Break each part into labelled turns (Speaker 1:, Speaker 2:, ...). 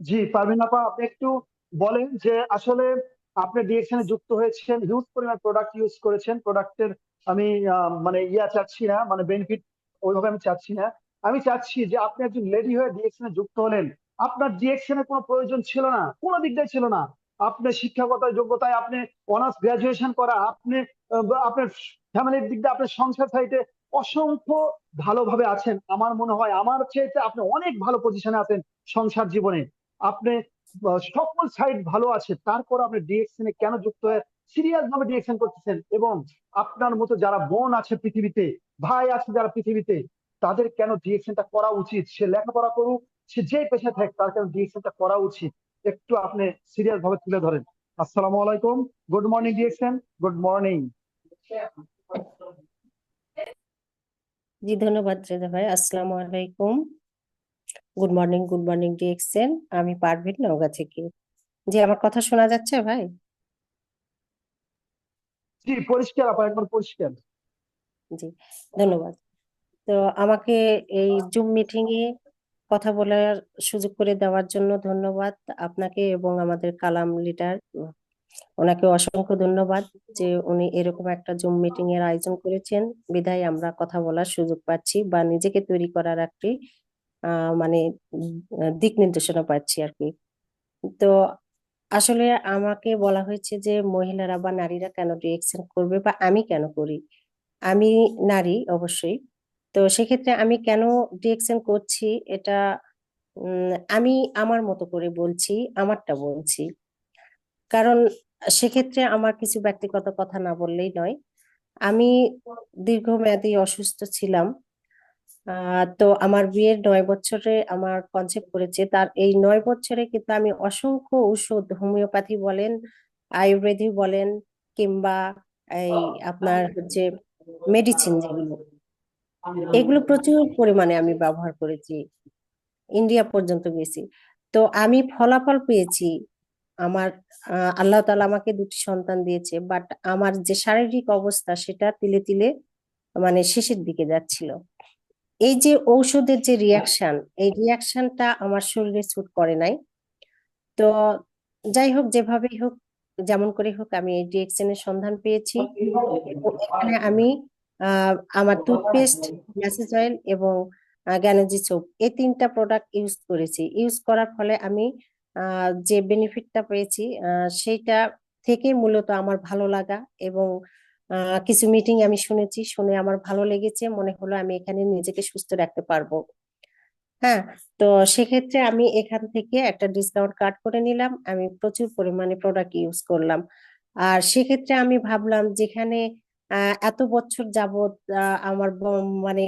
Speaker 1: জি, পারভিন আপা, আপনি একটু বলেন যে আসলে আপনি ডিএকশনে যুক্ত হয়েছেন হিউজ পরিমাণ প্রোডাক্ট ইউজ করেছেন প্রোডাক্টের আমি মানে ইয়া চাচ্ছি না মানে বেনিফিট ওইভাবে আমি চাচ্ছি না। আমি চাচ্ছি যে আপনি একজন লেডি হয়ে ডিএকশনে যুক্ত হলেন। আপনার ডিএকশনে কোনো প্রয়োজন ছিল না, কোনো দিক দিয়ে ছিল না। আপনি শিক্ষাগত যোগ্যতায়, আপনি অনার্স গ্রাজুয়েশন করা, আপনি আপনার ফ্যামিলির দিক দিয়ে আপনার সংসার সাইটে অসংখ্য ভালোভাবে আছেন। আমার মনে হয়, আমার চেয়ে আপনি অনেক ভালো পজিশনে আছেন সংসার জীবনে। আপনি সকল সাইড ভালো আছে, তারপর আপনি ডিএকশনে কেন যুক্ত হয়ে সিরিয়াস ভাবে ডিএকশন করতেছেন এবং আপনার মতো যারা বোন আছে পৃথিবীতে, ভাই আছে যারা পৃথিবীতে, তাদের কেন ডিএকশনটা করা উচিত? সে লেখাপড়া করুক, সে যে পেশা থাক, তার কেন ডিএকশনটা করা উচিত? একটু আপনি সিরিয়াস ভাবে তুলে ধরেন। আসসালামু আলাইকুম। গুড মর্নিং ডিএকশন গুড মর্নিং
Speaker 2: জি, ধন্যবাদ রেজা ভাই। আসসালামু আলাইকুম। Good morning good morning DXN আমি পারভিন নওগাঁ থেকে। জি আমার কথা শোনা যাচ্ছে ভাই?
Speaker 1: জি পরিষ্কার আপা একবার পরিষ্কার।
Speaker 2: জি ধন্যবাদ। তো আমাকে এই জুম মিটিং এ কথা বলার সুযোগ করে দেওয়ার জন্য ধন্যবাদ আপনাকে এবং আমাদের কালাম লিডার ওনাকে অসংখ্য ধন্যবাদ যে উনি এরকম একটা জুম মিটিং এর আয়োজন করেছেন। বিধায় আমরা কথা বলার সুযোগ পাচ্ছি বা নিজেকে তৈরি করার একটি মানে দিক নির্দেশনা পাচ্ছি আর কি। তো আসলে আমাকে বলা হয়েছে যে, মহিলারা বা নারীরা কেন ডিএকশন করবে বা আমি কেন করি? আমি নারী অবশ্যই। তো সেক্ষেত্রে আমি কেন ডিএকশন করছি? এটা আমি আমার মতো করে বলছি, আমারটা বলছি। কারণ সেক্ষেত্রে আমার কিছু ব্যক্তিগত কথা না বললেই নয়। আমি দীর্ঘমেয়াদী অসুস্থ ছিলাম। তো আমার বিয়ের নয় বছরে আমার কনসেপ্ট করেছে। তার এই নয় বছরে কিন্তু আমি অসংখ্য ঔষধ হোমিওপ্যাথি বলেন আয়ুর্বেদিক বলেন, কিংবা এই আপনার হচ্ছে মেডিসিন যেগুলো, এগুলো প্রচুর পরিমাণে আমি ব্যবহার করেছি। ইন্ডিয়া পর্যন্ত গেছি। তো আমি ফলাফল পেয়েছি। আমার আল্লাহ তাআলা আমাকে দুটি সন্তান দিয়েছে বাট আমার যে শারীরিক অবস্থা সেটা তিলে তিলে মানে শেষের দিকে যাচ্ছিল। এই যে ঔষধের যে রিয়াকশন এই রিয়াকশনটা আমার শরীরে স্যুট করে নাই। তো যাই হোক, যেভাবেই হোক, যেমন করে হোক, আমি এই ডিএক্সএন এর সন্ধান পেয়েছি। এখানে আমি আমার টুথপেস্ট ম্যাসেজ অয়েল এবং গ্যানেজি সোপ এই তিনটা প্রোডাক্ট ইউজ করেছি। ইউজ করার ফলে আমি যে বেনিফিটটা পেয়েছি সেইটা থেকে মূলত আমার ভালো লাগা এবং কিছু মিটিং আমি শুনেছি, শুনে আমার ভালো লেগেছে। মনে হলো আমি এখানে নিজেকে সুস্থ রাখতে পারব। হ্যাঁ তো সেক্ষেত্রে আমি এখান থেকে একটা ডিসকাউন্ট কার্ড করে নিলাম। আমি প্রচুর পরিমাণে প্রোডাক্ট ইউজ করলাম। আর সেক্ষেত্রে আমি ভাবলাম যেখানে এত বছর যাবত আমার মানে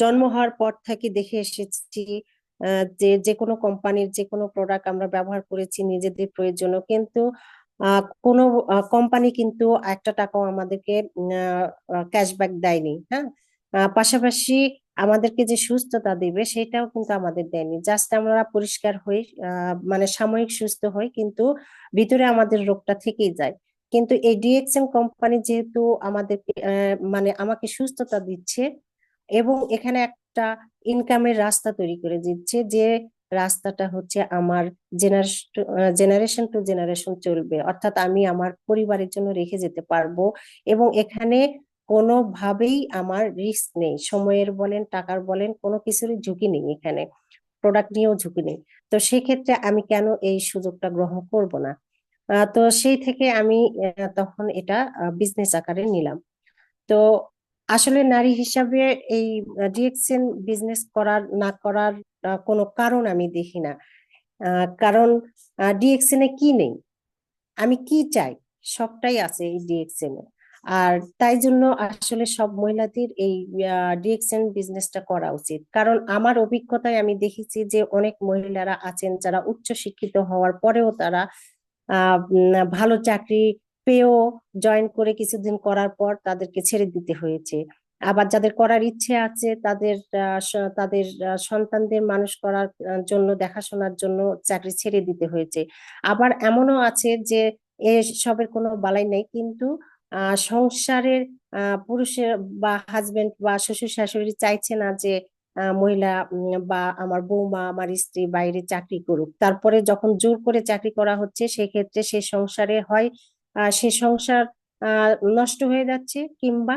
Speaker 2: জন্ম হওয়ার পর থেকে দেখে এসেছি যে যে কোনো কোম্পানির যে কোনো প্রোডাক্ট আমরা ব্যবহার করেছি, নিজেদের প্রয়োজনও। কিন্তু কোনো কোম্পানি কিন্তু একটা টাকাও আমাদেরকে ক্যাশব্যাক দেয়নি হ্যাঁ? পাশাপাশি আমাদেরকে যে সুস্থতা দিবে সেটাও কিন্তু আমাদের দেয়নি। জাস্ট আমরা পরিষ্কার হই মানে সাময়িক সুস্থ হই কিন্তু ভিতরে আমাদের রোগটা থেকেই যায়। কিন্তু এই ডিএক্সএন কোম্পানি যেহেতু আমাদেরকে আহ, মানে আমাকে সুস্থতা দিচ্ছে এবং এখানে একটা ইনকামের রাস্তা তৈরি করে দিচ্ছে যে রাস্তাটা হচ্ছে আমার জেনারেশন টু জেনারেশন চলবে। অর্থাৎ আমি আমার পরিবারের জন্য রেখে যেতে পারব এবং এখানে কোনোভাবেই আমার রিস্ক নেই। সময়ের বলেন, টাকার বলেন, কোনো কিছুরই ঝুঁকি নেই এখানে। প্রোডাক্ট নিয়েও ঝুঁকি নেই। তো সেক্ষেত্রে আমি কেন এই সুযোগটা গ্রহণ করব না? তো সেই থেকে আমি তখন এটা বিজনেস আকারে নিলাম। তো আসলে নারী হিসাবে এই ডিএক্সএন বিজনেস করার, না করার কোনো কারণ আমি দেখি না। কারণ ডিএক্সএন এ কি নেই? আমি কি চাই? সবটাই আছে এই ডিএক্সএন এ। আর তাই জন্য আসলে সব মহিলাদের এই ডিএক্সএন বিজনেসটা করা উচিত। কারণ আমার অভিজ্ঞতায় আমি দেখেছি যে অনেক মহিলারা আছেন যারা উচ্চ শিক্ষিত হওয়ার পরেও তারা ভালো চাকরি পেয়েও জয়েন করে কিছুদিন করার পর তাদেরকে ছেড়ে দিতে হয়েছে। আবার যাদের করার ইচ্ছে আছে, তাদের তাদের সন্তানদের মানুষ করার জন্য, দেখাশোনার জন্য চাকরি ছেড়ে দিতে হয়েছে। আবার এমনও আছে যে এসবের কোনো বালাই নেই, কিন্তু সংসারের পুরুষের বা হাজবেন্ড বা শ্বশুর শাশুড়ি চাইছে না যে মহিলা বা আমার বৌমা, আমার স্ত্রী বাইরে চাকরি করুক। তারপরে যখন জোর করে চাকরি করা হচ্ছে, সেক্ষেত্রে সে সংসারে হয় সে সংসার নষ্ট হয়ে যাচ্ছে কিংবা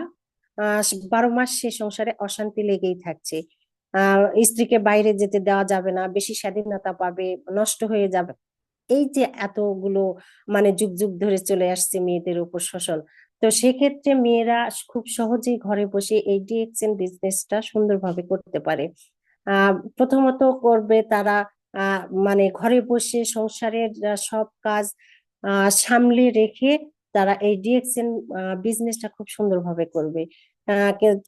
Speaker 2: বারো মাস সে সংসারে অশান্তি লেগেই থাকছে। স্ত্রীকে বাইরে যেতে দেওয়া যাবে না, বেশি স্বাধীনতা পাবে, নষ্ট হয়ে যাবে। এই যে এতগুলো মানে যুগ যুগ ধরে চলে আসছে মেয়েদের উপর শোষণ, তো সেক্ষেত্রে মেয়েরা খুব সহজেই ঘরে বসে এই ডিএক্সএন বিজনেসটা সুন্দরভাবে করতে পারে। প্রথমত করবে তারা মানে ঘরে বসে সংসারের সব কাজ সামলে রেখে তারা এই ডিএক্সএন বিজনেসটা খুব সুন্দরভাবে করবে।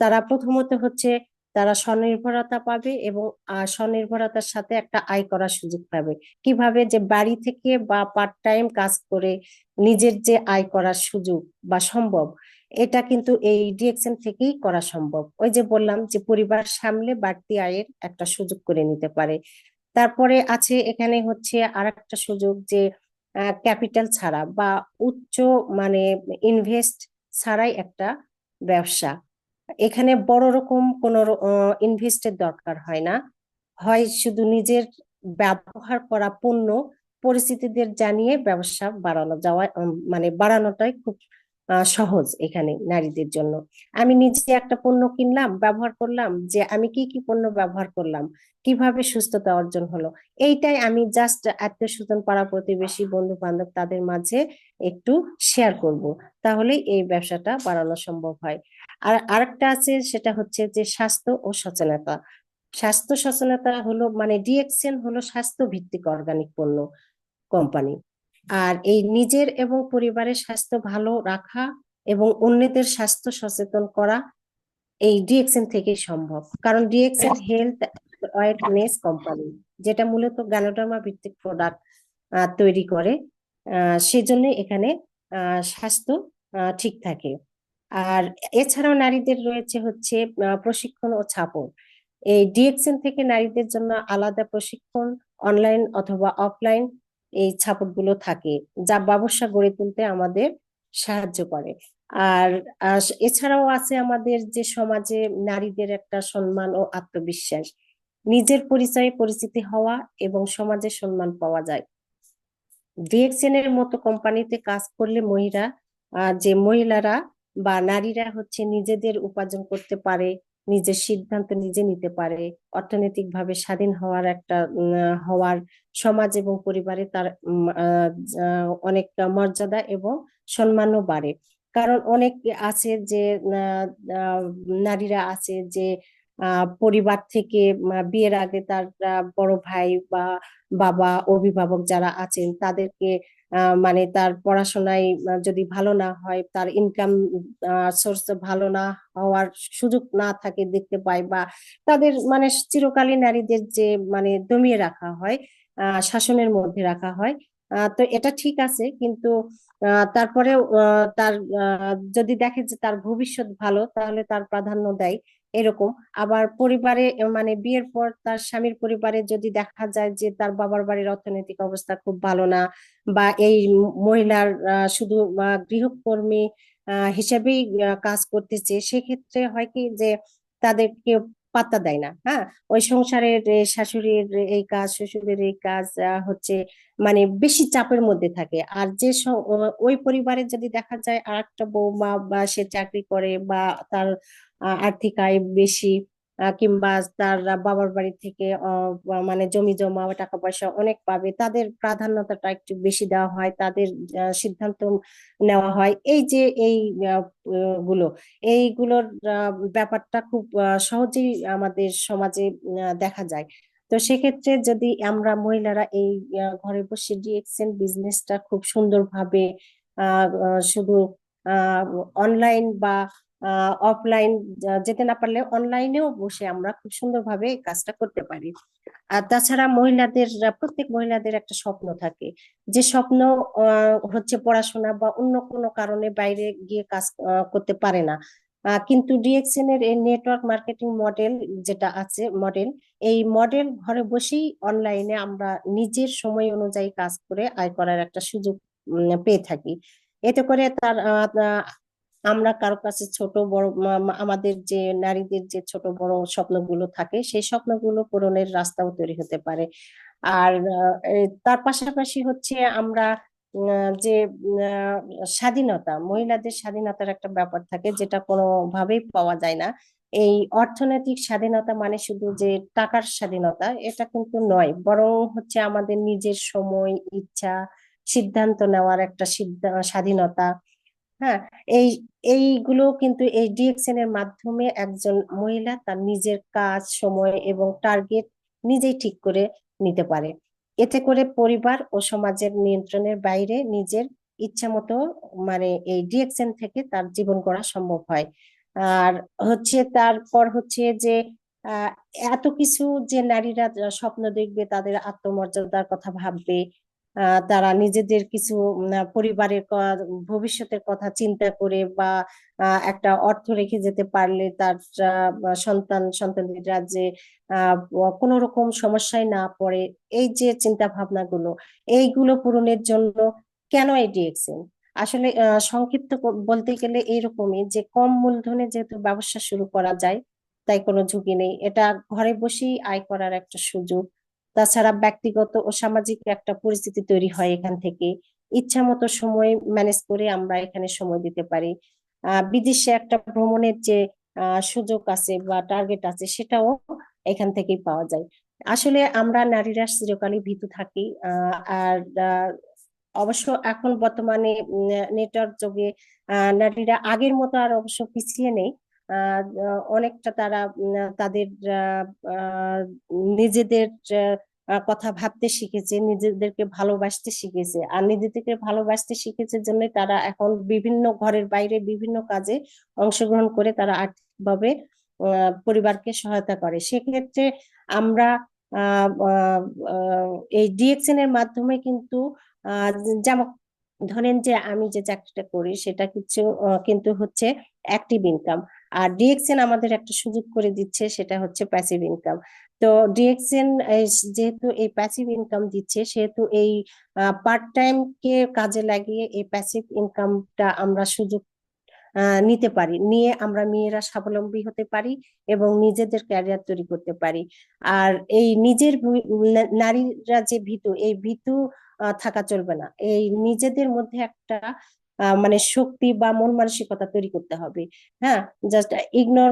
Speaker 2: তারা প্রথমত হচ্ছে তারা স্বনির্ভরতা পাবে এবং স্বনির্ভরতার সাথে একটা আয় করার সুযোগ পাবে। কীভাবে? যে বাড়ি থেকে বা পার্ট টাইম কাজ করে নিজের যে আয় করার সুযোগ বা সম্ভব, এটা কিন্তু এই ডিএক্সএন থেকেই করা সম্ভব। ওই যে বললাম যে পরিবার সামলে বাড়তি আয়ের একটা সুযোগ করে নিতে পারে। তারপরে আছে এখানে হচ্ছে আর একটা সুযোগ যে ক্যাপিটাল ছাড়া বা উচ্চ মানে ইনভেস্ট ছাড়াই একটা ব্যবসা। এখানে বড় রকম কোনো ইনভেস্টের দরকার হয় না। হয় শুধু নিজের ব্যবহার করা পণ্য, পরিস্থিতিদের জানিয়ে ব্যবসা বাড়ানো যাওয়া মানে বাড়ানোটাই খুব সহজ এখানে নারীদের জন্য। আমি নিজে একটা পণ্য কিনলাম, ব্যবহার করলাম যে আমি কি কি পণ্য ব্যবহার করলাম, কীভাবে সুস্থতা অর্জন হলো, এইটাই আমি জাস্ট আত্মীয় পাড়া প্রতিবেশী বন্ধু বান্ধব তাদের মাঝে একটু শেয়ার করব। তাহলে এই ব্যবসাটা বাড়ানো সম্ভব হয়। আর আরেকটা আছে সেটা হচ্ছে যে স্বাস্থ্য ও সচেতনতা। স্বাস্থ্য সচেতনতা হলো মানে ডিএক্সএন হলো স্বাস্থ্য ভিত্তিক অর্গানিক পণ্য কোম্পানি আর এই নিজের এবং পরিবারের স্বাস্থ্য ভালো রাখা এবং অন্যদের স্বাস্থ্য সচেতন করা এই ডিএক্সএন থেকেই সম্ভব। কারণ ডিএক্সএন হেলথ অ্যাওয়ারনেস কোম্পানি যেটা মূলত গ্যানোডার্মা ভিত্তিক প্রোডাক্ট তৈরি করে সেজন্য এখানে স্বাস্থ্য ঠিক থাকে। আর এছাড়াও নারীদের রয়েছে হচ্ছে প্রশিক্ষণ ও ছাপন। এই ডিএক্সএন থেকে নারীদের জন্য আলাদা প্রশিক্ষণ অনলাইন অথবা অফলাইন এই ছাপটগুলো থাকে, যা ব্যবসা গড়ে তুলতে আমাদের সাহায্য করে। আর এছাড়াও আছে আমাদের যে সমাজে নারীদের একটা সম্মান ও আত্মবিশ্বাস। নিজের পরিচয়ে পরিচিতি হওয়া এবং সমাজে সম্মান পাওয়া যায়। ডিএক্সএন এর মতো কোম্পানিতে কাজ করলে মহিলা যে মহিলারা বা নারীরা হচ্ছে নিজেদের উপার্জন করতে পারে নিজের সিদ্ধান্ত নিজে নিতে পারে। অর্থনৈতিকভাবে স্বাধীন হওয়ার একটা হওয়ার সমাজ এবং পরিবারে তার অনেক মর্যাদা এবং সম্মানও বাড়ে। কারণ অনেক আছে যে নারীরা আছে যে পরিবার থেকে বিয়ের আগে তার বড় ভাই বা বাবা, অভিভাবক যারা আছেন তাদেরকে মানে তার পড়াশোনায় যদি ভালো না হয় তার ইনকাম সোর্স ভালো না হওয়ার সুযোগ না থাকে দেখতে পায় বা তাদের মানে চিরকালীন নারীদের যে মানে দমিয়ে রাখা হয় শাসনের মধ্যে রাখা হয় তো এটা ঠিক আছে। কিন্তু আহ, তার যদি দেখে যে তার ভবিষ্যৎ ভালো তাহলে তার প্রাধান্য দেয়। এরকম। আবার পরিবারে মানে বিয়ের পর তার স্বামীর পরিবারে যদি দেখা যায় যে তার বাবার বাড়ির অর্থনৈতিক অবস্থা খুব ভালো না বা এই মহিলার শুধু গৃহকর্মী হিসেবেই কাজ করতেছে, সেক্ষেত্রে হয় কি যে তাদেরকে পাত্তা দেয় না হ্যাঁ? ওই সংসারের শাশুড়ির এই কাজ, শ্বশুরের এই কাজ হচ্ছে মানে বেশি চাপের মধ্যে থাকে। আর যে ওই পরিবারে যদি দেখা যায় আর একটা বৌমা বা সে চাকরি করে বা তার আর্থিক আয় বেশি কিংবা তার বাবার বাড়ি থেকে মানে জমি জমা টাকা পয়সা অনেক পাবে, তাদের প্রাধান্যতাটা একটু বেশি দেওয়া হয়, তাদের সিদ্ধান্ত নেওয়া হয়। এই যে এই গুলো, এইগুলোর ব্যাপারটা খুব সহজেই আমাদের সমাজে দেখা যায়। তো সেক্ষেত্রে যদি আমরা মহিলারা এই ঘরে বসে ডিএক্সএন বিজনেসটা খুব সুন্দরভাবে শুধু অনলাইন বা অফলাইন যেতে না পারলে অনলাইনেও বসে আমরা খুব সুন্দরভাবে কাজটা করতে পারি। আর তাছাড়া মহিলাদের, প্রত্যেক মহিলাদের একটা স্বপ্ন থাকে। যে স্বপ্ন হচ্ছে পড়াশোনা বা অন্য কোনো কারণে বাইরে গিয়ে কাজ করতে পারে না। কিন্তু ডিএক্সএন এর এই নেটওয়ার্ক মার্কেটিং মডেল যেটা আছে মডেল এই মডেল ঘরে বসেই অনলাইনে আমরা নিজের সময় অনুযায়ী কাজ করে আয় করার একটা সুযোগ পেয়ে থাকি। এতে করে তার আমরা কারও কাছে ছোট বড় আমাদের যে নারীদের যে ছোট বড় স্বপ্নগুলো থাকে, সেই স্বপ্নগুলো পূরণের রাস্তাও তৈরি হতে পারে। আর তার পাশাপাশি হচ্ছে আমরা যে স্বাধীনতা, মহিলাদের স্বাধীনতার একটা ব্যাপার থাকে যেটা কোনোভাবেই পাওয়া যায় না। এই অর্থনৈতিক স্বাধীনতা মানে শুধু যে টাকার স্বাধীনতা, এটা কিন্তু নয়, বরং হচ্ছে আমাদের নিজের সময়, ইচ্ছা, সিদ্ধান্ত নেওয়ার একটা স্বাধীনতা হ্যাঁ এই, এইগুলো কিন্তু এই ডিএক্সএন এর মাধ্যমে একজন মহিলা তার নিজের কাজ, সময় এবং টার্গেট নিজেই ঠিক করে নিতে পারে। এতে করে পরিবার ও সমাজের নিয়ন্ত্রণের বাইরে নিজের ইচ্ছা মতো মানে এই ডিএক্সএন থেকে তার জীবন গড়া সম্ভব হয়। আর হচ্ছে তারপর হচ্ছে যে এত কিছু যে নারীরা স্বপ্ন দেখবে, তাদের আত্মমর্যাদার কথা ভাববে তারা নিজেদের কিছু পরিবারের ভবিষ্যতের কথা চিন্তা করে বা একটা অর্থ রেখে যেতে পারলে তার সন্তান সন্তানরা যে কোনো রকম সমস্যায় না পড়ে। এই যে চিন্তা ভাবনাগুলো এইগুলো পূরণের জন্য কেন এই ডিএক্সএন আসলে সংক্ষিপ্ত বলতে গেলে এইরকমই যে কম মূলধনে যেহেতু ব্যবসা শুরু করা যায়, তাই কোনো ঝুঁকি নেই। এটা ঘরে বসেই আয় করার একটা সুযোগ। তাছাড়া ব্যক্তিগত ও সামাজিক একটা পরিস্থিতি তৈরি হয় এখান থেকে। ইচ্ছা মতো সময় ম্যানেজ করে আমরা এখানে সময় দিতে পারি। বিদেশে একটা ভ্রমণের যে সুযোগ আছে বা টার্গেট আছে সেটাও এখান থেকেই পাওয়া যায়। আসলে আমরা নারীরা চিরকালই ভীতু থাকি আর অবশ্য এখন বর্তমানে নেটওয়ার্ক যোগে নারীরা আগের মতো আর অবশ্য পিছিয়ে নেই। অনেকটা তারা তাদের নিজেদের কথা ভাবতে শিখেছে, নিজেদেরকে ভালোবাসতে শিখেছে। আর নিজেদেরকে ভালোবাসতে শিখেছে জন্য তারা এখন বিভিন্ন ঘরের বাইরে বিভিন্ন কাজে অংশগ্রহণ করে তারা আর্থিকভাবে পরিবারকে সহায়তা করে। সেক্ষেত্রে আমরা এই ডিএক্সএন এর মাধ্যমে কিন্তু যেমন ধরেন যে আমি যে চাকরিটা করি সেটা কিছু কিন্তু হচ্ছে অ্যাক্টিভ ইনকাম। আর ডিএক্সএন আমাদের একটা সুযোগ করে দিচ্ছে, সেটা হচ্ছে প্যাসিভ ইনকাম তো ডিএক্সএন যেহেতু এই প্যাসিভ ইনকাম দিচ্ছে, সেহেতু এই পার্ট টাইম কে কাজে লাগিয়ে এই প্যাসিভ ইনকামটা আমরা সুযোগ নিতে পারি। নিয়ে আমরা মেয়েরা স্বাবলম্বী হতে পারি এবং নিজেদের ক্যারিয়ার তৈরি করতে পারি। আর এই নিজের নারীরা যে ভীতু, এই ভীতু থাকা চলবে না। এই নিজেদের মধ্যে একটা মানে শক্তি বা মন মানসিকতা তৈরি করতে হবে। হ্যাঁ? জাস্ট ইগনোর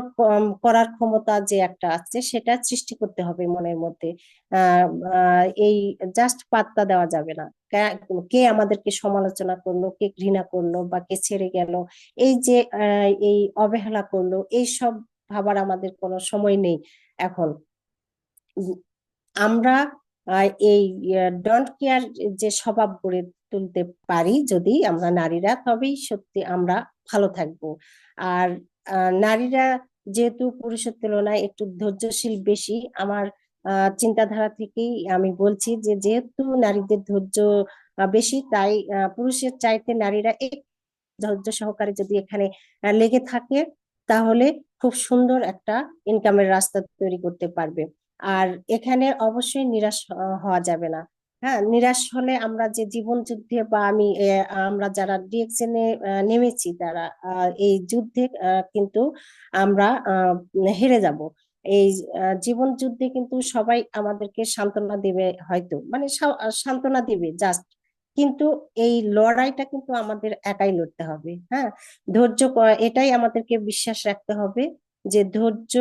Speaker 2: করার ক্ষমতা যে একটা আছে, সেটা সৃষ্টি করতে হবে মনের মধ্যে। এই জাস্ট পাত্তা দেওয়া যাবে না। কে আমাদেরকে সমালোচনা করল, কে ঘৃণা করল বা কে ছেড়ে গেল, এই যে এই অবহেলা করল, এই সব ভাবার আমাদের কোনো সময় নেই এখন। আমরা এই ডন্ট কেয়ার যে স্বভাব গড়ে তুলতে পারি যদি আমরা নারীরা, তবেই সত্যি আমরা ভালো থাকব। আর নারীরা যেহেতু পুরুষের তুলনায় একটু ধৈর্যশীল বেশি, আমার চিন্তাধারা থেকেই আমি বলছি যে যেহেতু নারীদের ধৈর্য বেশি, তাই পুরুষের চাইতে নারীরা ধৈর্য সহকারে যদি এখানে লেগে থাকে, তাহলে খুব সুন্দর একটা ইনকামের রাস্তা তৈরি করতে পারবে। আর এখানে অবশ্যই নিরাশ হওয়া যাবে না। হ্যাঁ নিরাশ হলে আমরা যে জীবন যুদ্ধে বা আমি আমরা যারা ডিএক্সএন নেমেছি তারা এই যুদ্ধে কিন্তু আমরা হেরে যাব। এই জীবন যুদ্ধে কিন্তু সবাই আমাদেরকে সান্ত্বনা দিবে হয়তো মানে সান্ত্বনা দিবে জাস্ট কিন্তু এই লড়াইটা কিন্তু আমাদের একাই লড়তে হবে হ্যাঁ? ধৈর্য এটাই আমাদেরকে বিশ্বাস রাখতে হবে যে ধৈর্য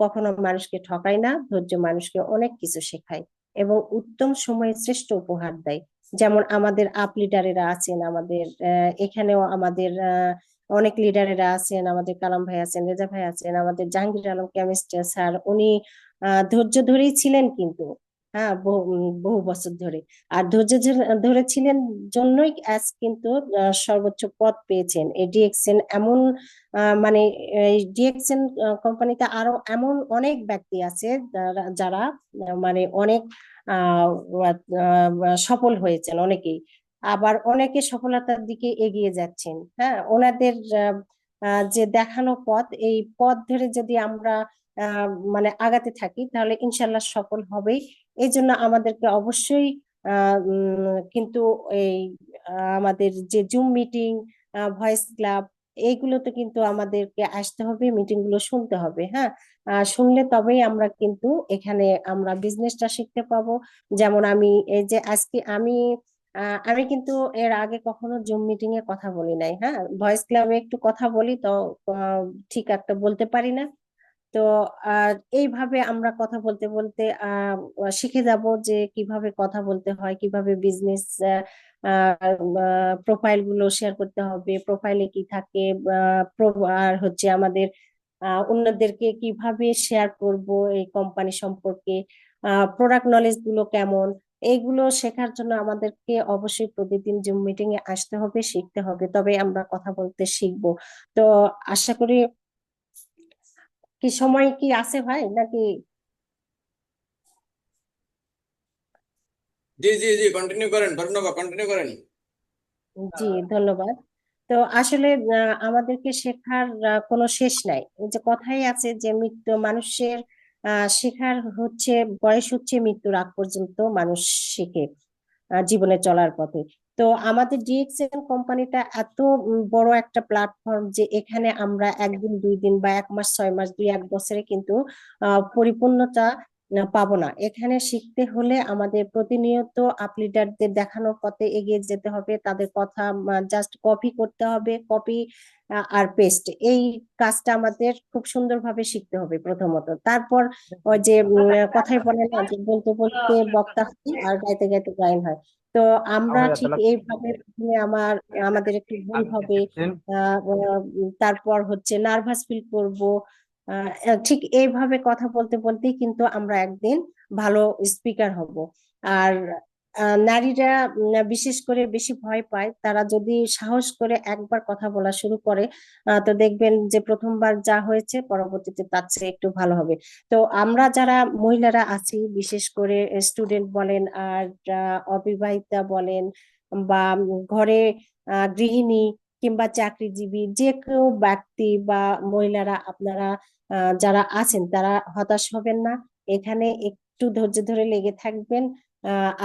Speaker 2: কখনো মানুষকে ঠকায় না, ধৈর্য মানুষকে অনেক কিছু শেখায়। এবং উত্তম সময়ে শ্রেষ্ঠ উপহার দেয়। যেমন আমাদের আপ লিডারেরা আছেন, আমাদের এখানেও আমাদের অনেক লিডারেরা আছেন, আমাদের কালাম ভাই আছেন, রেজা ভাই আছেন, আমাদের জাহাঙ্গীর আলম কেমিস্ট্রি স্যার উনি ধৈর্য ধরেই ছিলেন কিন্তু। হ্যাঁ বহু বছর ধরে। আর ধৈর্য ধরেছিলেন জন্যই আজ কিন্তু সর্বোচ্চ পদ পেয়েছেন। এই ডিএক্সএন এমন মানে ডিএক্সএন কোম্পানিতে আরও এমন অনেক ব্যক্তি আছে যারা মানে অনেক সফল হয়েছেন অনেকেই। আবার অনেকে সফলতার দিকে এগিয়ে যাচ্ছেন। হ্যাঁ ওনাদের যে দেখানো পথ, এই পথ ধরে যদি আমরা মানে আগাতে থাকি, তাহলে ইনশাল্লাহ সফল হবেই। এই জন্য আমাদেরকে অবশ্যই কিন্তু এই, আমাদের যে জুম মিটিং ভয়েস ক্লাব এইগুলোতে কিন্তু আমাদেরকে আসতে হবে মিটিংগুলো শুনতে হবে হ্যাঁ? শুনলে তবেই আমরা কিন্তু এখানে আমরা বিজনেসটা শিখতে পাবো। যেমন আমি, এই যে আজকে আমি আমি কিন্তু এর আগে কখনো জুম মিটিং এ কথা বলি নাই হ্যাঁ? ভয়েস ক্লাবে একটু কথা বলি তো ঠিক একটা বলতে পারি না। তো এইভাবে আমরা কথা বলতে বলতে শিখে যাব যে কীভাবে কথা বলতে হয়, কীভাবে বিজনেস প্রোফাইলগুলো শেয়ার করতে হবে প্রোফাইলে কি থাকে আর হচ্ছে আমাদের অন্যদেরকে কীভাবে শেয়ার করব এই কোম্পানি সম্পর্কে প্রোডাক্ট নলেজগুলো কেমন এইগুলো শেখার জন্য আমাদেরকে অবশ্যই প্রতিদিন জুম মিটিং এ আসতে হবে, শিখতে হবে তবে আমরা কথা বলতে শিখব। তো আশা করি কি সময় কি আছে ভাই? নাকি
Speaker 3: জি জি জি কন্টিনিউ করেন ধন্যবাদ কন্টিনিউ করেন।
Speaker 2: জি ধন্যবাদ। তো আসলে আমাদেরকে শেখার কোনো শেষ নাই। যে কথাই আছে যে মৃত্যু মানুষের আহ, শেখার হচ্ছে বয়স হচ্ছে মৃত্যুর আগ পর্যন্ত মানুষ শেখে জীবনে চলার পথে। তো আমাদের ডিএক্সএন কোম্পানিটা এত বড় একটা প্ল্যাটফর্ম যে এখানে আমরা একদিন, দুই দিন বা এক মাস, ছয় মাস, দুই এক বছরে কিন্তু পরিপূর্ণতা পাবো না। এখানে শিখতে হলে আমাদের প্রতিনিয়ত আপ লিডারদের দেখানোর পথে এগিয়ে যেতে হবে। তাদের কথা জাস্ট কপি করতে হবে কপি আর পেস্ট এই কাজটা আমাদের খুব সুন্দরভাবে শিখতে হবে প্রথমত। তারপর ওই যে কথাই বলে না যে বলতে বলতে বক্তা আর গাইতে গাইতে গায়ন হয়। তো আমরা ঠিক এইভাবে আমার আমাদের একটু ভুল হবে। তারপর হচ্ছে নার্ভাস ফিল করব। আহ, ঠিক এইভাবে কথা বলতে বলতেই কিন্তু আমরা একদিন ভালো স্পিকার হব। আর নারীরা বিশেষ করে বেশি ভয় পায়, তারা যদি সাহস করে একবার কথা বলা শুরু করে তো দেখবেন যে প্রথমবার যা হয়েছে পরবর্তীতে তার চেয়ে একটু ভালো হবে। তো আমরা যারা মহিলারা আছি, বিশেষ করে স্টুডেন্ট বলেন আর অবিবাহিতা বলেন বা ঘরে গৃহিণী কিংবা চাকরিজীবী যে কেউ ব্যক্তি বা মহিলারা আপনারা যারা আছেন, তারা হতাশ হবেন না। এখানে একটু ধৈর্য ধরে লেগে থাকবেন।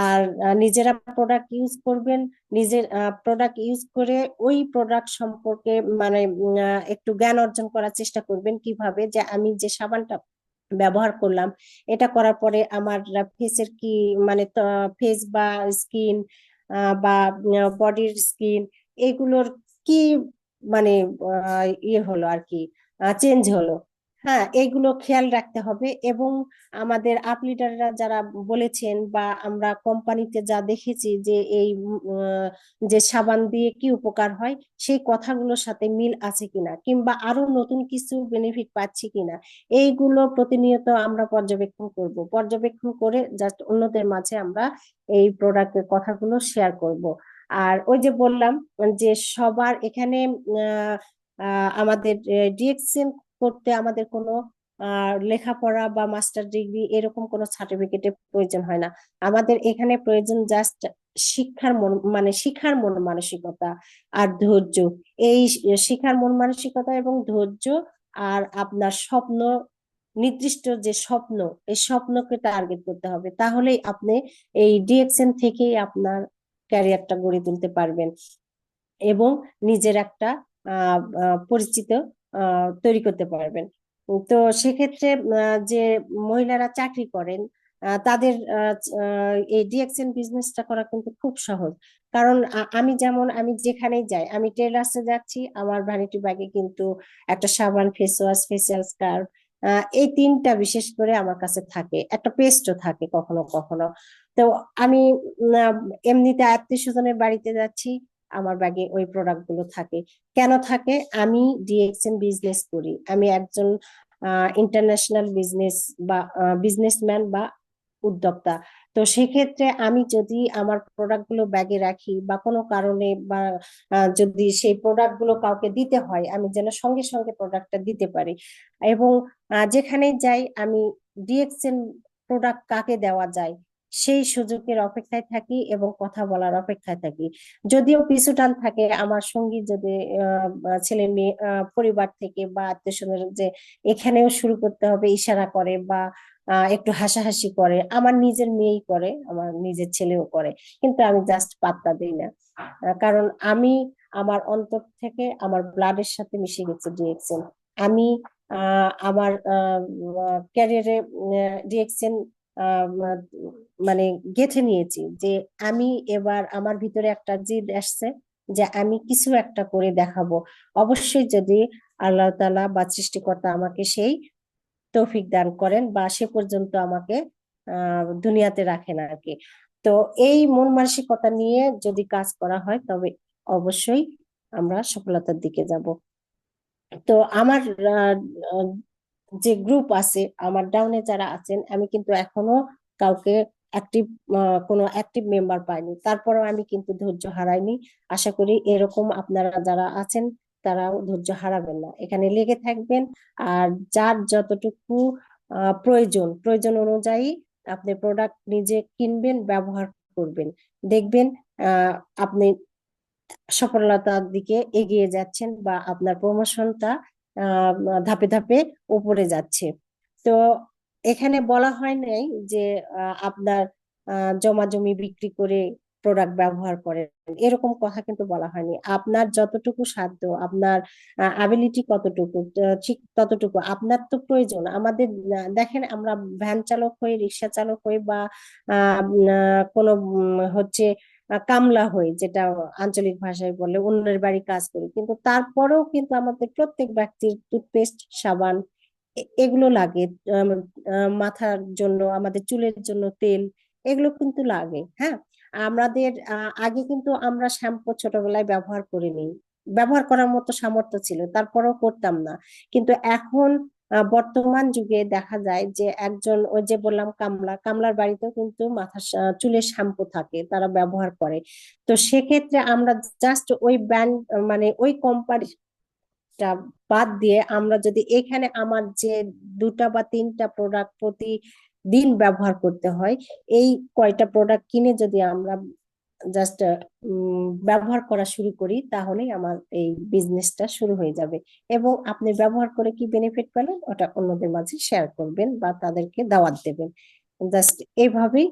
Speaker 2: আর নিজেরা প্রোডাক্ট ইউজ করবেন। নিজের প্রোডাক্ট ইউজ করে ওই প্রোডাক্ট সম্পর্কে মানে একটু জ্ঞান অর্জন করার চেষ্টা করবেন কীভাবে যে আমি যে সাবানটা ব্যবহার করলাম, এটা করার পরে আমার ফেসের কি মানে ফেস বা স্কিন বা বডির স্কিন এগুলোর কি মানে ইয়ে হলো আর কি চেঞ্জ হলো। হ্যাঁ এইগুলো খেয়াল রাখতে হবে এবং আমাদের আপ লিডাররা যারা বলেছেন বা আমরা কোম্পানিতে যা দেখেছি যে এই যে সাবান দিয়ে কি উপকার হয়, সেই কথাগুলোর সাথে মিল আছে কিনা কিংবা আরও নতুন কিছু বেনিফিট পাচ্ছি কিনা, এইগুলো প্রতিনিয়ত আমরা পর্যবেক্ষণ করব। পর্যবেক্ষণ করে জাস্ট অন্যদের মাঝে আমরা এই প্রোডাক্টের কথাগুলো শেয়ার করব। আর ওই যে বললাম যে সবার এখানে আমাদের ডিএক্সএন করতে আমাদের কোনো লেখাপড়া বা মাস্টার ডিগ্রি এরকম কোনো সার্টিফিকেটের প্রয়োজন হয় না। আমাদের এখানে প্রয়োজন জাস্ট শিক্ষার মন মানে শিখার মন মানসিকতা আর ধৈর্য। এই শিক্ষার মন মানসিকতা এবং ধৈর্য আর আপনার স্বপ্ন, নির্দিষ্ট যে স্বপ্ন, এই স্বপ্নকে টার্গেট করতে হবে। তাহলেই আপনি এই ডিএক্সএন থেকেই আপনার ক্যারিয়ারটা গড়ে তুলতে পারবেন। এবং নিজের একটা পরিচিত তৈরি করতে পারবেন। তো সেক্ষেত্রে যে মহিলারা চাকরি করেন তাদের এই ডিএক্সএন বিজনেসটা করা কিন্তু খুব সহজ। কারণ আমি যেমন, আমি যেখানেই যাই, আমি টেলার্সে যাচ্ছি, আমার ভ্যানিটি ব্যাগে কিন্তু একটা সাবান ফেস ওয়াশ ফেসিয়াল স্কার্ফ এই তিনটা বিশেষ করে আমার কাছে থাকে। একটা পেস্টও থাকে কখনো কখনো। তো আমি এমনিতে আত্মীয় স্বজনের বাড়িতে যাচ্ছি আমার ব্যাগে ওই প্রোডাক্টগুলো থাকে। কেন থাকে? আমি ডিএক্সএন বিজনেস করি। আমি একজন ইন্টারন্যাশনাল বিজনেস বা বিজনেসম্যান বা উদ্যোক্তা। তো সেক্ষেত্রে আমি যদি আমার প্রোডাক্টগুলো ব্যাগে রাখি বা কোনো কারণে বা যদি সেই প্রোডাক্টগুলো কাউকে দিতে হয়, আমি যেন সঙ্গে সঙ্গে প্রোডাক্টটা দিতে পারি। এবং যেখানে যাই, আমি ডিএক্সএন প্রোডাক্ট কাকে দেওয়া যায়? সেই সুযোগের অপেক্ষায় থাকি এবং কথা বলার অপেক্ষায় থাকি। যদিও পিছু টান থাকে, আমার সঙ্গী যদি ছেলে মেয়ে পরিবার থেকে বা আত্মীয় যে এখানেও শুরু করতে হবে, ইশারা করে বা একটু হাসাহাসি করে, আমার নিজের মেয়েই করে, আমার নিজের ছেলেও করে। কিন্তু আমি জাস্ট পাত্তা দিই না। কারণ আমি আমার অন্তর থেকে আমার ব্লাডের সাথে মিশে গেছে ডিএক্সএন আমি আমার ক্যারিয়ারে ডিএক্সএন মানে গেঁথে নিয়েছি যে আমি এবার আমার ভিতরে একটা জিদ আসছে যে আমি কিছু একটা করে দেখাবো। অবশ্যই যদি আল্লাহ তালা বা সৃষ্টিকর্তা আমাকে সেই তৌফিক দান করেন বা সে পর্যন্ত আমাকে দুনিয়াতে রাখেন আর কি তো এই মন মানসিকতা নিয়ে যদি কাজ করা হয় তবে অবশ্যই আমরা সফলতার দিকে যাব। তো আমার যে গ্রুপ আছে, আমার ডাউনে যারা আছেন, আমি কিন্তু এখনও কাউকে অ্যাক্টিভ কোনো অ্যাক্টিভ মেম্বার পাইনি। তারপরেও আমি কিন্তু ধৈর্য হারাইনি। আশা করি এরকম আপনারা যারা আছেন, তারাও ধৈর্য হারাবেন না। এখানে লেগে থাকবেন। আর যার যতটুকু প্রয়োজন প্রয়োজন অনুযায়ী আপনি প্রোডাক্ট নিজে কিনবেন, ব্যবহার করবেন। দেখবেন আপনি সফলতার দিকে এগিয়ে যাচ্ছেন বা আপনার প্রমোশনটা ধাপে ধাপে উপরে যাচ্ছে। তো এখানে বলা হয় নাই যে আপনার জমা জমি বিক্রি করে প্রোডাক্ট ব্যবহার করেন। এরকম কথা কিন্তু বলা হয়নি। আপনার যতটুকু সাধ্য, আপনার অ্যাবিলিটি কতটুকু ঠিক ততটুকু, আপনার তো প্রয়োজন। আমাদের দেখেন আমরা ভ্যান চালক হই, রিক্সা চালক হই বা কোনো হচ্ছে কামলা হই, যেটা আঞ্চলিক ভাষায় বলে, অন্যের বাড়ি কাজ করি। কিন্তু তারপরেও কিন্তু আমাদের প্রত্যেক ব্যক্তির টুথপেস্ট সাবান এগুলো লাগে। মাথার জন্য, আমাদের চুলের জন্য তেল, এগুলো কিন্তু লাগে হ্যাঁ? আমাদের আগে কিন্তু আমরা শ্যাম্পু ছোটবেলায় ব্যবহার করিনি। ব্যবহার করার মতো সামর্থ্য ছিল, তারপরেও করতাম না। কিন্তু এখন বর্তমান যুগে দেখা যায় যে একজন ওই যে বললাম কামলা, কামলার বাড়িতেও কিন্তু মাথা চুলের শ্যাম্পু থাকে, তারা ব্যবহার করে। তো সেক্ষেত্রে আমরা জাস্ট ওই ব্র্যান্ড মানে ওই কোম্পানি বাদ দিয়ে আমরা যদি এখানে আমার যে দুটা বা তিনটা প্রোডাক্ট প্রতি দিন ব্যবহার করতে হয়, এই কয়টা প্রোডাক্ট কিনে যদি আমরা জাস্ট ব্যবহার করা শুরু করি, তাহলেই আমার এই বিজনেসটা শুরু হয়ে যাবে। এবং আপনি ব্যবহার করে কি বেনিফিট পেলেন? ওটা অন্যদের মাঝে শেয়ার করবেন বা তাদেরকে দাওয়াত দেবেন। জাস্ট এইভাবেই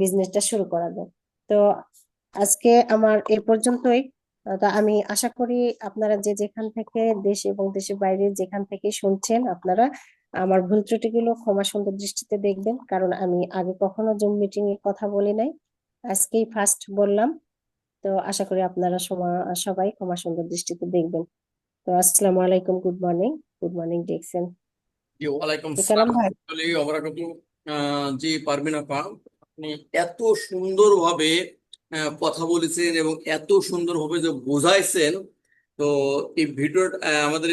Speaker 2: বিজনেসটা শুরু করা যায়। তো আজকে আমার এ পর্যন্তই। তা আমি আশা করি আপনারা যে যেখান থেকে দেশ এবং দেশের বাইরে যেখান থেকে শুনছেন, আপনারা আমার ভুল ত্রুটিগুলো ক্ষমা সুন্দর দৃষ্টিতে দেখবেন। কারণ আমি আগে কখনো জুম মিটিং এ কথা বলি নাই। আজকেই ফার্স্ট বললাম। তো আশা করি আপনারা সবাই ক্ষমা সুন্দর দৃষ্টিতে দেখবেন। তো আসসালামু আলাইকুম গুড মর্নিং গুড মর্নিং দেখছেন
Speaker 3: জি ওয়ালাইকুম জি পারবেন আপা আপনি এত সুন্দরভাবে আহ, কথা বলেছেন এবং এত সুন্দরভাবে যে বোঝাইছেন তো এই ভিডিও আমাদের